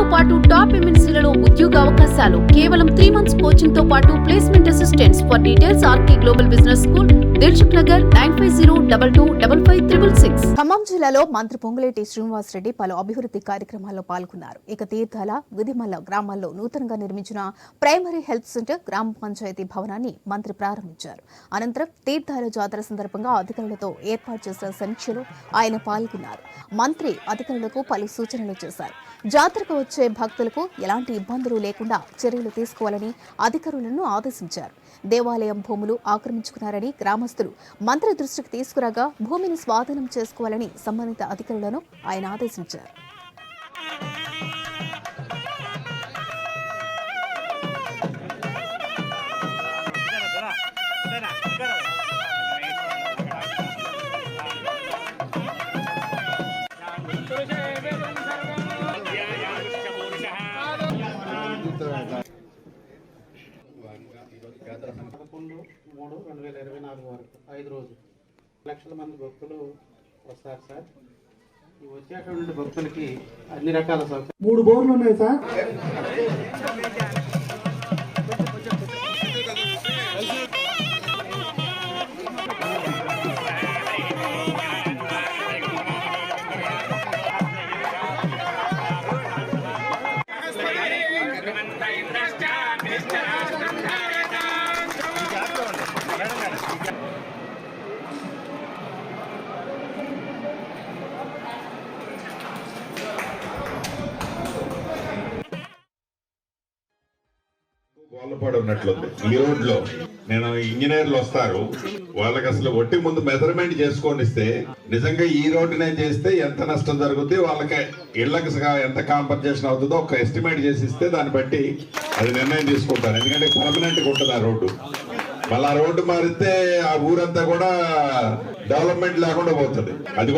తో పాటు టాప్ ఎంఎన్సీలలో ఉద్యోగ అవకాశాలు. కేవలం త్రీ మంత్స్ కోచింగ్తో పాటు placement assistants for details RK global business school Dilsukhnagar nine five zero double two double five triple six. Khammam జిల్లాలో మంత్రి పొంగులేటి శ్రీనివాసరెడ్డి పలు అభివృద్ధి కార్యక్రమాల్లో పాల్గొన్నారు. ఇక తీర్థాల విధిమల్ల గ్రామాల్లో నూతనంగా నిర్మించిన ప్రైమరీ హెల్త్ సెంటర్ గ్రామ పంచాయతీ భవనాన్ని మంత్రి ప్రారంభించారు. అనంతరం తీర్థాల జాతర సందర్భంగా అధికారులతో ఏర్పాటు చేసిన సమీక్షలో ఆయన పాల్గొన్నారు. మంత్రి అధికారులకు పలు సూచనలు చేశారు. జాతరకు వచ్చే భక్తులకు ఎలాంటి ఇబ్బందులు లేకుండా చర్యలు తీసుకోవాలని అధికారులను ఆదేశించారు. దేవాలయం భూములు ఆక్రమించుకున్నారని గ్రామ సంస్థలు మంత్రి దృష్టికి తీసుకురాగా భూమిని స్వాధీనం చేసుకోవాలని సంబంధిత అధికారులను ఆయన ఆదేశించారు. మూడు రెండు వేల ఇరవై నాలుగు వరకు. ఐదు రోజులు. లక్షల మంది భక్తులు వస్తారు సార్. ఈ వచ్చేటువంటి భక్తులకి అన్ని రకాల సౌకర్యాలు. మూడు బోర్లు ఉన్నాయి సార్. ఉన్నట్లుంది. ఈ రోడ్లో నేను ఇంజనీర్లు వస్తారు. వాళ్ళకి అసలు ఒట్టి ముందు మెజర్మెంట్ చేసుకొని ఇస్తే నిజంగా ఈ రోడ్డునే చేస్తే ఎంత నష్టం జరుగుద్ది? వాళ్ళకి ఇళ్ళకి ఎంత కాంపన్సేషన్ అవుతుందో ఒక ఎస్టిమేట్ చేసి ఇస్తే దాన్ని బట్టి అది నిర్ణయం తీసుకుంటారు. ఎందుకంటే పర్మనెంట్ ఉంటుంది ఆ రోడ్డు. మళ్ళీ ఆ రోడ్డు మారితే ఆ ఊరంతా కూడా డెవలప్మెంట్ లేకుండా పోతుంది. అది